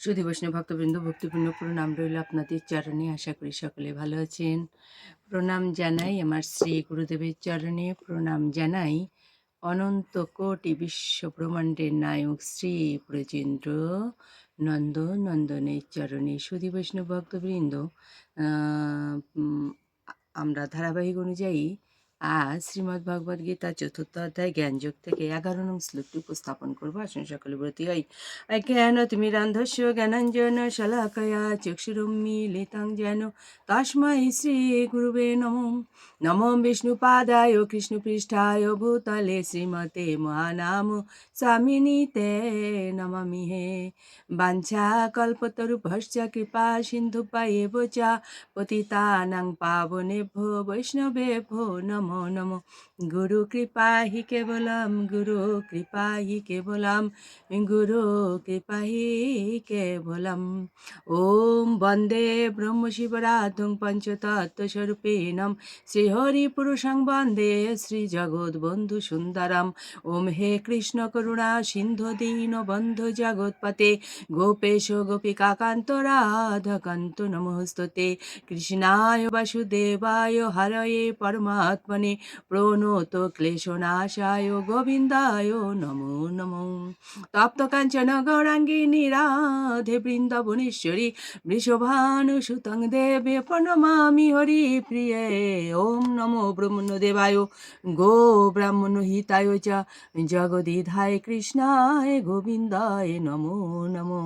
সুধী বৈষ্ণব ভক্তবৃন্দ, ভক্তিপূর্ণ প্রণাম রইল আপনাদের চরণে। আশা করি সকলে ভালো আছেন। প্রণাম জানাই আমার শ্রী গুরুদেবের চরণে। প্রণাম জানাই অনন্ত কোটি বিশ্ব ব্রহ্মাণ্ডের নায়ক শ্রী ব্রজেন্দ্র নন্দ নন্দনের চরণে। সুধী বৈষ্ণব ভক্তবৃন্দ আমরা ধারাবাহিক অনুযায়ী আজ শ্রীমদ্ ভগবদ গীতা চতুর্থ অধ্যায় জ্ঞানযোগ থেকে এগারো নং শ্লোকটি উপস্থাপন করব। আসুন সকলে ব্রতী হই। জ্ঞান তুমি রান্ধস্য জ্ঞানাঞ্জন শলাকয়া চক্ষুরুন্মীলিতাং যেন তস্मै শ্রী গুরুবে নমো। নমো বিষ্ণুপাদায় কৃষ্ণপৃষ্ঠায় ভূতলে শ্রীমতে মহানাম স্বামিনীতে নমামি হে। বাঞ্ছা কল্পতরুভশ্চ কৃপা সিন্ধু সিন্ধুপায়েব চ। পতিতানাং পাবনেভ্যো বৈষ্ণবেভ্যো নমো। নমো গুরু কৃপা হি কেবলম, গুরু কৃপা হি কেবলম, গুরু কৃপা হি কেবলম। ওম বন্দে ব্রহ্মশিবরাধুং পঞ্চতত্ত্বস্বরূপেণম শ্রীহরিপুরুষং বন্দে শ্রীজগৎবন্ধু সুন্দরম। ওম হে কৃষ্ণ করুণা সিন্ধু দীন বন্ধু জগৎপতে, গোপেশ গোপিকাকান্ত রাধকান্ত নমস্তুতে। কৃষ্ণায় বাসুদেবায় হরয়ে পরমাত্মনে প্রণত ক্লেশনাশায় গোবিন্দায় নমো নমো তপ্ত কাঞ্চন গৌরাঙ্গিনী রাধে বৃন্দাবনেশ্বরী বৃষভানু সুতং দেবে প্রণমামি হরি প্রিয়ে ওম নমো ব্রহ্মণ্যদেবায় গো ব্রাহ্মণ হিতায় চ জগদিধায় কৃষ্ণায় গোবিন্দায় নমো নমো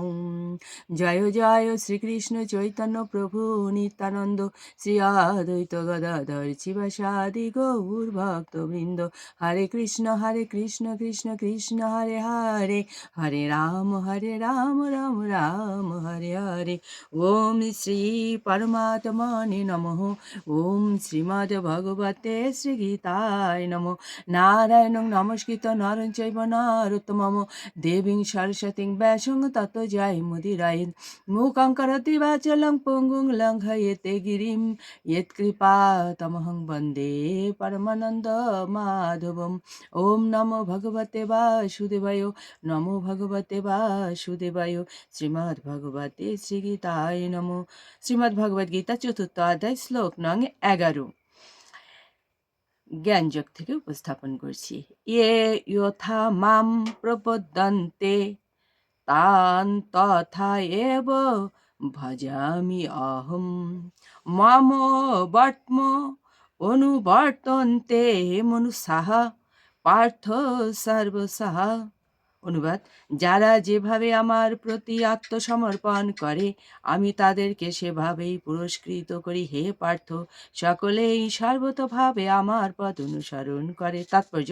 জয় জয় শ্রীকৃষ্ণ চৈতন্য প্রভু নিত্যানন্দ শ্রী অদ্বৈত গদাধর শিবাসাদি গৌর ভক্তবৃন্দ। হরে কৃষ্ণ হরে কৃষ্ণ কৃষ্ণ কৃষ্ণ, হরে হরে। হরে রাম হরে রাম রাম রাম, হরে হরে। ওম শ্রী পরমাত্মনে নমঃ। ওম শ্রীমদ ভগবতে শ্রীগীতায় নমঃ। নারায়ণং নমস্কৃত নরং চৈব নরোত্তমম। দেবীং সরস্বতীং ব্যাসং তত জয় মুদিরায়। মূকং করতি বাচলং পঙ্গুং লঙ্ঘয়েতে গিরিম। ইয়ৎকৃপা তমহং বন্দে পরমানন্দ। মাধবম ওম নমো ভগবতে বাসুদেবায় নমো ভগবতে বাসুদেবায় শ্রীমদ্ ভগবতে শ্রীগীতায় নমো শ্রীমদ্ ভগবদ গীতা চতুর্থ অধ্যায় শ্লোক নং এগারো জ্ঞানযোগ থেকে উপস্থাপন করছি। ইয়ে যথা মাম প্রপদ্যন্তে, তান তথা এব ভজামি অহম। মম বর্তম অনুবর্তন্তে মনুষাহ পার্থ সর্বসাহা অনুবাদ, যারা যেভাবে আমার প্রতি আত্মসমর্পণ করে, আমি তাদেরকে সেভাবেই পুরস্কৃত করি। হে পার্থ, সকলেই সর্বতভাবে আমার পথ অনুসরণ করে। তাৎপর্য,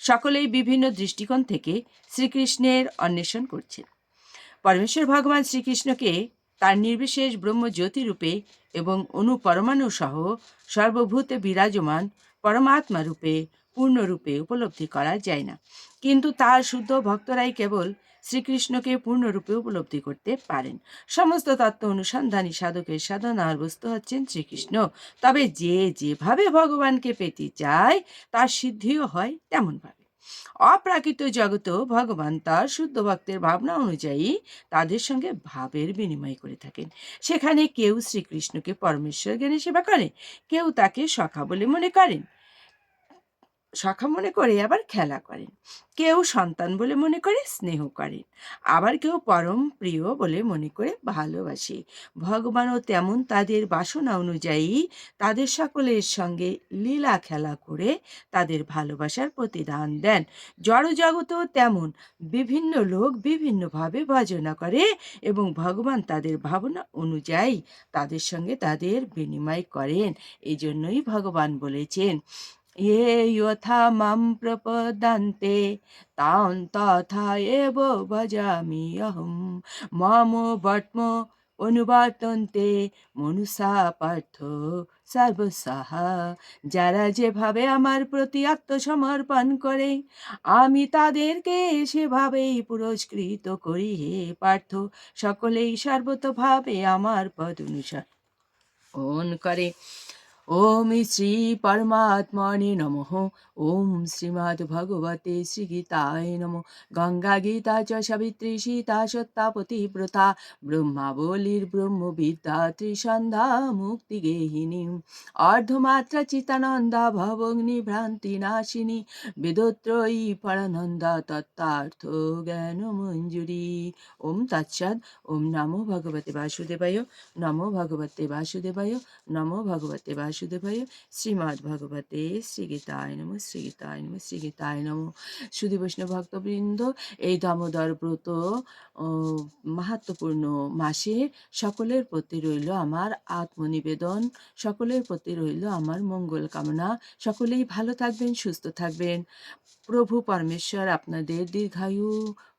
সকলেই বিভিন্ন দৃষ্টিকোণ থেকে শ্রীকৃষ্ণের অন্বেষণ করছে পরমেশ্বর ভগবান শ্রীকৃষ্ণকে তার নির্বিশেষ ব্রহ্মজ্যোতি রূপে এবং অনুপরমাণু সহ সর্বভূতে বিরাজমান পরমাত্মা রূপে পূর্ণরূপে উপলব্ধি করা যায় না। কিন্তু তার শুদ্ধ ভক্তরাই কেবল শ্রীকৃষ্ণকে পূর্ণরূপে উপলব্ধি করতে পারেন। সমস্ত তত্ত্ব অনুসন্ধানী সাধকের সাধনার বস্তু হচ্ছেন শ্রীকৃষ্ণ। তবে যে যেভাবে ভগবানকে পেতে চায়, তার সিদ্ধিও হয় তেমনভাবে। অপ্রাকৃত জগতেও ভগবান তার শুদ্ধ ভক্তের ভাবনা অনুযায়ী তাদের সঙ্গে ভাবের বিনিময় করে থাকেন। সেখানে কেউ শ্রীকৃষ্ণকে পরমেশ্বর জ্ঞানে সেবা করে, কেউ তাকে সখা বলে মনে করেন। সখা মনে করে, আবার খেলা করেন কেউ সন্তান বলে মনে করে, স্নেহ করেন আবার কেউ পরম প্রিয় বলে মনে করে, ভালোবাসে। ভগবানও তেমন তাদের বাসনা অনুযায়ী তাদের সকলের সঙ্গে লীলা খেলা করে তাদের ভালোবাসার প্রতিদান দেন। জড়জগতেও তেমন, বিভিন্ন লোক বিভিন্নভাবে ভজনা করে এবং ভগবান তাদের ভাবনা অনুযায়ী তাদের সঙ্গে তাদের বিনিময় করেন। এই জন্যই ভগবান বলেছেন ये यथा মাম প্রপদান্তে তান তথা এব ভজামি অহম মম বটম অনুবাতন্তে মনুষা পার্থ সর্বসাহা যারা যেভাবে আমার প্রতি আত্মসমর্পণ করে আমি তাদেরকে সেভাবেই পুরস্কৃত করি হে পার্থ সকলেই সর্বতভাবে আমার পদ অনুসরণ করে ওম শ্রী পরমাত্মনে নমঃ ওম শ্রীমদ্ ভগবতে শ্রীগীতায় নম গঙ্গা গীতা চ সাবিত্রী সীতা সত্যাপতি ব্রতা ব্রহ্মাবলীর ব্রহ্মবিদ্যা মুক্তি গেহিনী অর্ধমাত্রা চিতানন্দা ভবগ্নি ভ্রান্তি নাশিনী বেদত্রয়ী পরানন্দা তত্ত্বার্থ জ্ঞান মঞ্জুরি ওম তৎসৎ ওম নমো ভগবতে বাসুদেবায় নমো ভগবতে বাসুদেবায় নমো ভগবতে বাসুদেবায় শ্রীমদ্ ভগবতে শ্রীগীতায় নম শ্রীগীতায় নম শ্রীগীতায় নম সুধী বৈষ্ণব ভক্তবৃন্দ এই দামোদর ব্রত মাহাত্মপূর্ণ মাসে সকলের প্রতি রইল আমার আত্মনিবেদন, সকলের প্রতি রইল আমার মঙ্গল কামনা। সকলেই ভালো থাকবেন, সুস্থ থাকবেন। প্রভু পরমেশ্বর আপনাদের দীর্ঘায়ু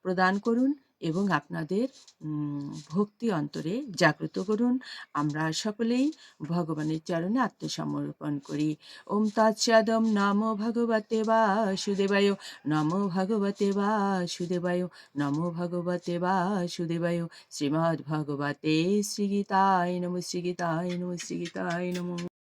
প্রদান করুন। এবং আপনাদের ভক্তি অন্তরে জাগ্রত করুন। আমরা সকলেই ভগবানের চরণে আত্মসমর্পণ করি। ওম তৎসদম নমো ভগবতে বা বাসুদেবায়, নমো ভগবতে বাসুদেবায়, নমো ভগবতে বাসুদেবায়। শ্রীমদ্ ভগবতে শ্রীগীতায় নমো শ্রীগীতায় নমো শ্রীগীতায় নমো।